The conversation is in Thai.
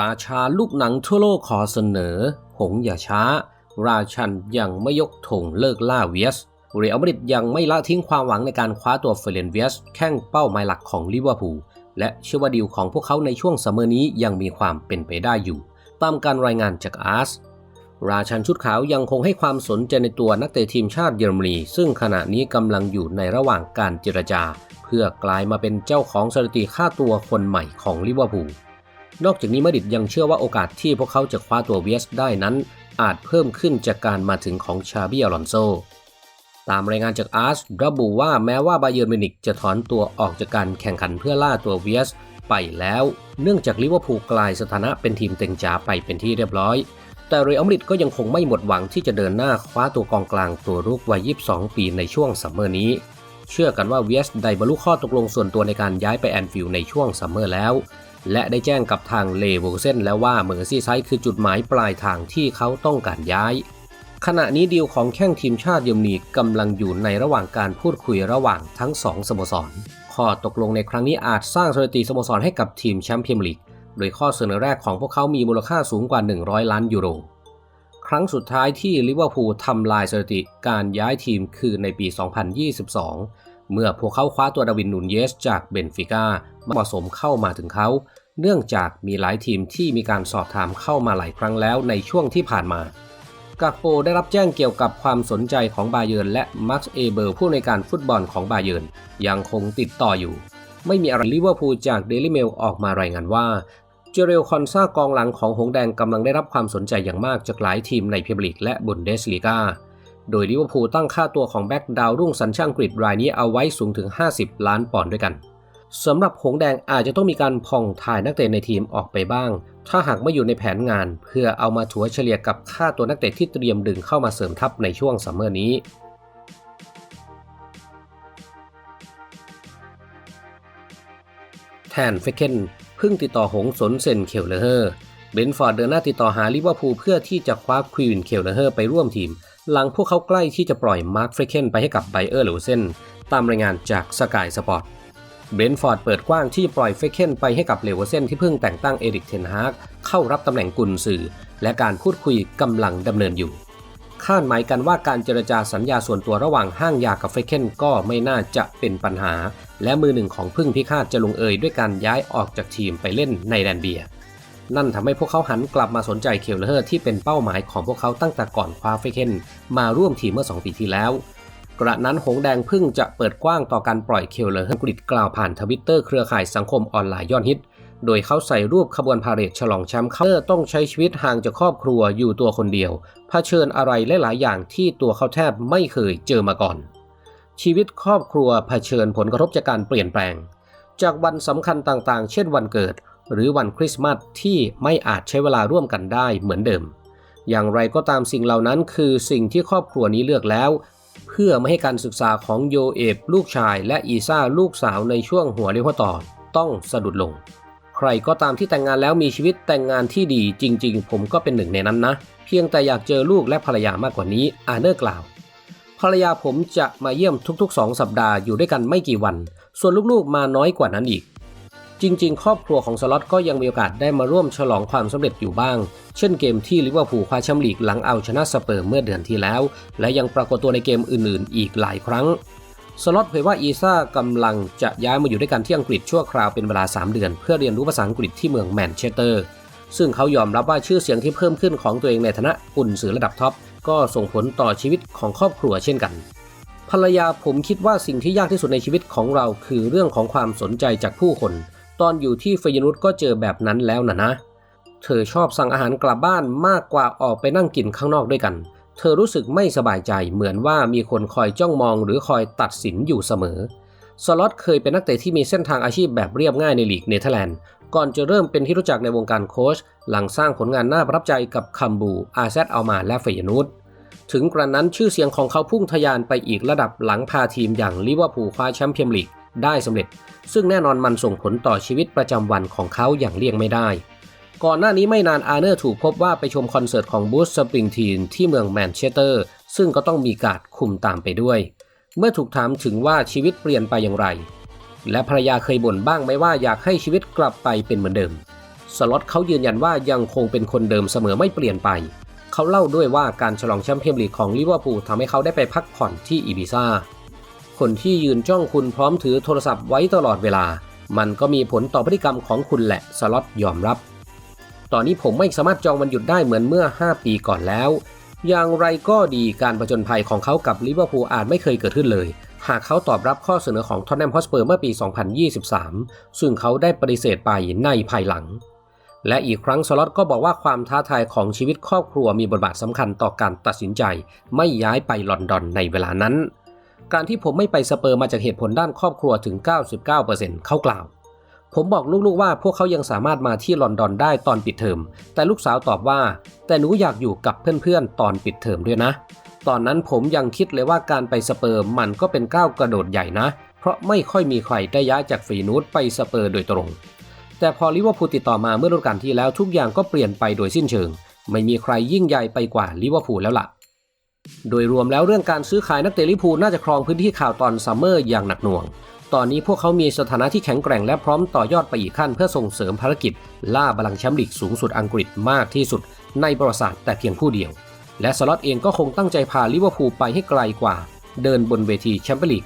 ราชาลูกหนังทั่วโลกขอเสนอ หงอย่าช้า ราชันยังไม่ยกธงเลิกล่าเวียสเรอัลมาดริดยังไม่ละทิ้งความหวังในการคว้าตัวเฟเรนเวียสแข้งเป้าหมายหลักของลิเวอร์พูลและเชื่อว่าดีลของพวกเขาในช่วงซัมเมอร์นี้ยังมีความเป็นไปได้อยู่ ตามการรายงานจากอาร์สราชันชุดขาวยังคงให้ความสนใจในตัวนักเตะทีมชาติเยอรมนีซึ่งขณะนี้กำลังอยู่ในระหว่างการเจรจา เพื่อกลายมาเป็นเจ้าของสถิติค่าตัวคนใหม่ของลิเวอร์พูล นอกจากนี้มาดริดยังเชื่อว่าโอกาสที่พวกเขาจะคว้าตัวเวสได้นั้น อาจเพิ่มขึ้นจากการมาถึงของชาบิอลอนโซ ตามรายงานจากอาร์สระบุว่าแม้ว่าบาเยิร์มิวนิกจะถอนตัวออกจากการแข่งขันเพื่อล่าตัวเวสไปแล้ว เนื่องจากลิเวอร์พูลกลายสถานะเป็นทีมเต็งจ๋าไปเป็นที่เรียบร้อย แต่เรอัลมาดริดก็ยังคงไม่หมดหวังที่จะเดินหน้าคว้าตัวกองกลางตัวรุกวัย 22 ปีในช่วงซัมเมอร์นี้เชื่อกันว่าเวสได้บรรลุข้อตกลงส่วนตัวในการย้ายไปแอนฟิลด์ในช่วงซัมเมอร์แล้ว และได้แจ้งกับทางเลเวอร์เซนแล้วว่าเมอร์ซี่ไซด์คือจุดหมายปลายทางที่เขาต้องการย้าย ขณะนี้ดีลของแข้งทีมชาติเยอรมนีกำลังอยู่ในระหว่างการพูดคุยระหว่างทั้งสองสโมสร ข้อตกลงในครั้งนี้อาจสร้างสถิติสโมสรให้กับทีมแชมเปี้ยนลีก โดยข้อเสนอแรกของพวกเขามีมูลค่าสูงกว่า 100 ล้านยูโร ครั้งสุดท้ายที่ลิเวอร์พูลทำลายสถิติการย้ายทีมคือในปี 2022 เมื่อพวกเขาคว้าตัวดาวินนูนเยสจากเบนฟิก้า เหมาะสมเข้ามาถึงเขา เนื่องจากมีหลายทีมที่มีการสอบถามเข้ามาหลายครั้งแล้วในช่วงที่ผ่านมากากโปได้รับแจ้งเกี่ยวกับความสนใจของบาเยิร์นและมาร์คเอเบอร์ผู้ในการฟุตบอลของบาเยิร์นยังคงติดต่ออยู่ ไม่มีอะไรลิเวอร์พูลจากเดลิเมลออกมารายงานว่าเจเรลคอนซากองหลังของหงแดงกำลังได้รับความสนใจอย่างมากจากหลายทีมในพรีเมียร์ลีกและบุนเดสลีกาโดยลิเวอร์พูลตั้งค่าตัวของแบ็กดาวรุ่งสัญชาติอังกฤษรายนี้เอาไว้สูงถึง 50 ล้านปอนด์ด้วยกัน สำหรับหงแดงอาจจะต้องมีการผ่องถ่ายนักเตะในทีมออกไปบ้าง ถ้าหากไม่อยู่ในแผนงาน เพื่อเอามาถัวเฉลี่ยกับค่าตัวนักเตะที่เตรียมดึงเข้ามาเสริมทัพในช่วงซัมเมอร์นี้แทนเฟเคนเพิ่งติดต่อหงสนเซนเคลเลอร์เบนฟอร์ดเดินหน้าติดต่อหาลิเวอร์พูลเพื่อที่จะคว้าควีนเคลเลอร์ไปร่วมทีม หลังพวกเขาใกล้ที่จะปล่อยมาร์คเฟเคนไปให้กับไบเออร์เลวเซนตามรายงานจากสกายสปอร์ต เบรนท์ฟอร์ดเปิดกว้างที่จะปล่อยเฟคเคนไปให้กับเลเวอร์เซนที่เพิ่งแต่งตั้งเอริกเทนฮากเข้ารับตำแหน่งกุนซือและการพูดคุยกำลังดำเนินอยู่ คาดหมายกันว่าการเจรจาสัญญาส่วนตัวระหว่างห้างยากับเฟคเคนก็ไม่น่าจะเป็นปัญหา และมือหนึ่งของพึ่งพิฆาตจะลงเอยด้วยการย้ายออกจากทีมไปเล่นในแดนเบีย นั่นทำให้พวกเขาหันกลับมาสนใจเคลเลอร์ที่เป็นเป้าหมายของพวกเขาตั้งแต่ก่อนคว้าเฟคเคนมาร่วมทีมเมื่อ 2 ปีที่แล้ว กระนั้นหงแดงพิ่งจะเปิดกว้างต่อการปล่อยเคลเลอร์อังกฤษกล่าวผ่านทวิตเตอร์เครือข่ายสังคมออนไลน์ยอดฮิต โดยเขาใส่รูปขบวนพาเหรดฉลองแชมป์เขาต้องใช้ชีวิตห่างจากครอบครัวอยู่ตัวคนเดียวเผชิญอะไรหลายๆอย่างที่ตัวเขาแทบไม่เคยเจอมาก่อน ชีวิตครอบครัวเผชิญผลกระทบจากการเปลี่ยนแปลง จากวันสำคัญต่างๆ เช่นวันเกิด หรือวันคริสต์มาสที่ไม่อาจใช้เวลาร่วมกันได้เหมือนเดิมอย่างไรก็ตามสิ่งเหล่านั้นคือสิ่งที่ครอบครัวนี้เลือกแล้ว เพื่อไม่ให้การศึกษาของโยเอฟลูกชายและอีซ่าลูกสาวในช่วงหัวเรียวหัวต่อต้องสะดุดลง ใครก็ตามที่แต่งงานแล้วมีชีวิตแต่งงานที่ดีจริง ๆ ผมก็เป็นหนึ่งในนั้นนะ เพียงแต่อยากเจอลูกและภรรยามากกว่านี้อาเนอร์กล่าวภรรยาผมจะมาเยี่ยมทุกๆ 2 สัปดาห์อยู่ด้วยกันไม่กี่วัน ส่วนลูกๆมาน้อยกว่านั้นอีก จริง ๆ ครอบครัวของสล็อตก็ยังมีโอกาสได้มาร่วมฉลองความสำเร็จอยู่บ้าง เช่นเกมที่ลิเวอร์พูลคว้าแชมป์ลีกหลังเอาชนะสเปอร์เมื่อเดือนที่แล้ว และยังปรากฏตัวในเกมอื่นๆ อีกหลายครั้งสล็อตเผยว่าอีซ่ากำลังจะย้ายมาอยู่ด้วยกันที่อังกฤษชั่วคราวเป็นเวลา 3 เดือน เพื่อเรียนรู้ภาษาอังกฤษที่เมืองแมนเชสเตอร์ ซึ่งเขายอมรับว่าชื่อเสียงที่เพิ่มขึ้นของตัวเองในฐานะกุนสือระดับท็อปก็ส่งผลต่อชีวิตของครอบครัวเช่นกัน ภรรยาผมคิดว่าสิ่งที่ยากที่สุดในชีวิตของเราคือเรื่องของความสนใจจากผู้คน ตอนอยู่ที่เฟยนุสก็เจอแบบนั้นแล้วนะนะ เธอชอบสั่งอาหารกลับบ้านมากกว่าออกไปนั่งกินข้างนอกด้วยกัน เธอรู้สึกไม่สบายใจเหมือนว่ามีคนคอยจ้องมองหรือคอยตัดสินอยู่เสมอ สล็อตเคยเป็นนักเตะที่มีเส้นทางอาชีพแบบเรียบง่ายในลีกเนเธอร์แลนด์ก่อนจะเริ่มเป็นที่รู้จักในวงการโค้ชหลังสร้างผลงานน่าประทับใจกับคัมบู อาเซตเอัลมาและเฟยนูสถึงกระนั้นชื่อเสียงของเขาพุ่งทะยานไปอีกระดับหลังพาทีมอย่างลิเวอร์พูลคว้าแชมป์เปี้ยนลีก ได้สำเร็จ ซึ่งแน่นอนมันส่งผลต่อชีวิตประจำวันของเขาอย่างเลี่ยงไม่ได้ ก่อนหน้านี้ไม่นานอาร์เนอร์ถูกพบว่าไปชมคอนเสิร์ตของบูสสปริงทีนที่เมืองแมนเชสเตอร์ ซึ่งก็ต้องมีการคุมตามไปด้วย เมื่อถูกถามถึงว่าชีวิตเปลี่ยนไปอย่างไร และภรรยาเคยบ่นบ้างไหมว่าอยากให้ชีวิตกลับไปเป็นเหมือนเดิมสสล็อตเขายืนยันว่ายังคงเป็นคนเดิมเสมอไม่เปลี่ยนไปเขาเล่าด้วยว่าการฉลองแชมเปี้ยนลีกของลิเวอร์พูลทำให้เขาได้ไปพักผ่อนที่อีบิซา คนที่ยืนจ้องคุณพร้อมถือโทรศัพท์ไว้ตลอดเวลา มันก็มีผลต่อพฤติกรรมของคุณแหละ สล็อตยอมรับ ตอนนี้ผมไม่สามารถจองวันหยุดได้เหมือนเมื่อ 5 ปีก่อนแล้ว อย่างไรก็ดีการประจนภัยของเขากับลิเวอร์พูลอาจไม่เคยเกิดขึ้นเลย หากเขาตอบรับข้อเสนอของทอตแนมฮอสเปอร์เมื่อปี 2023 ซึ่งเขาได้ปฏิเสธไปในภายหลัง และอีกครั้งสล็อตก็บอกว่าความท้าทายของชีวิตครอบครัวมีบทบาทสำคัญต่อการตัดสินใจ ไม่ย้ายไปลอนดอนในเวลานั้น การที่ผมไม่ไปสเปอร์มาจากเหตุผลด้านครอบครัวถึง 99%เขากล่าว ผมบอกลูกๆว่าพวกเขายังสามารถมาที่ลอนดอนได้ตอนปิดเทอม แต่ลูกสาวตอบว่า แต่หนูอยากอยู่กับเพื่อนๆ ตอนปิดเทอมด้วยนะ ตอนนั้นผมยังคิดเลยว่าการไปสเปอร์มันก็เป็นก้าวกระโดดใหญ่นะ เพราะไม่ค่อยมีใครได้ย้ายจากฟีนูตไปสเปอร์โดยตรง แต่พอลิเวอร์พูลติดต่อมาเมื่อฤดูกาลที่แล้วทุกอย่างก็เปลี่ยนไปโดยสิ้นเชิง ไม่มีใครยิ่งใหญ่ไปกว่าลิเวอร์พูลแล้วล่ะ โดยรวมแล้วเรื่องการซื้อขายนักเตะลิเวอร์พูลน่าจะครองพื้นที่ข่าวตอนซัมเมอร์อย่างหนักหน่วง ตอนนี้พวกเขามีสถานะที่แข็งแกร่งและพร้อมต่อยอดไปอีกขั้นเพื่อส่งเสริมภารกิจ ล่าบอลลังแชมป์ลีกสูงสุดอังกฤษมากที่สุด ในประวัติศาสตร์แต่เพียงผู้เดียว และสล็อตเองก็คงตั้งใจพาลิเวอร์พูลไปให้ไกลกว่า เดินบนเวทีแชมเปี้ยนลีก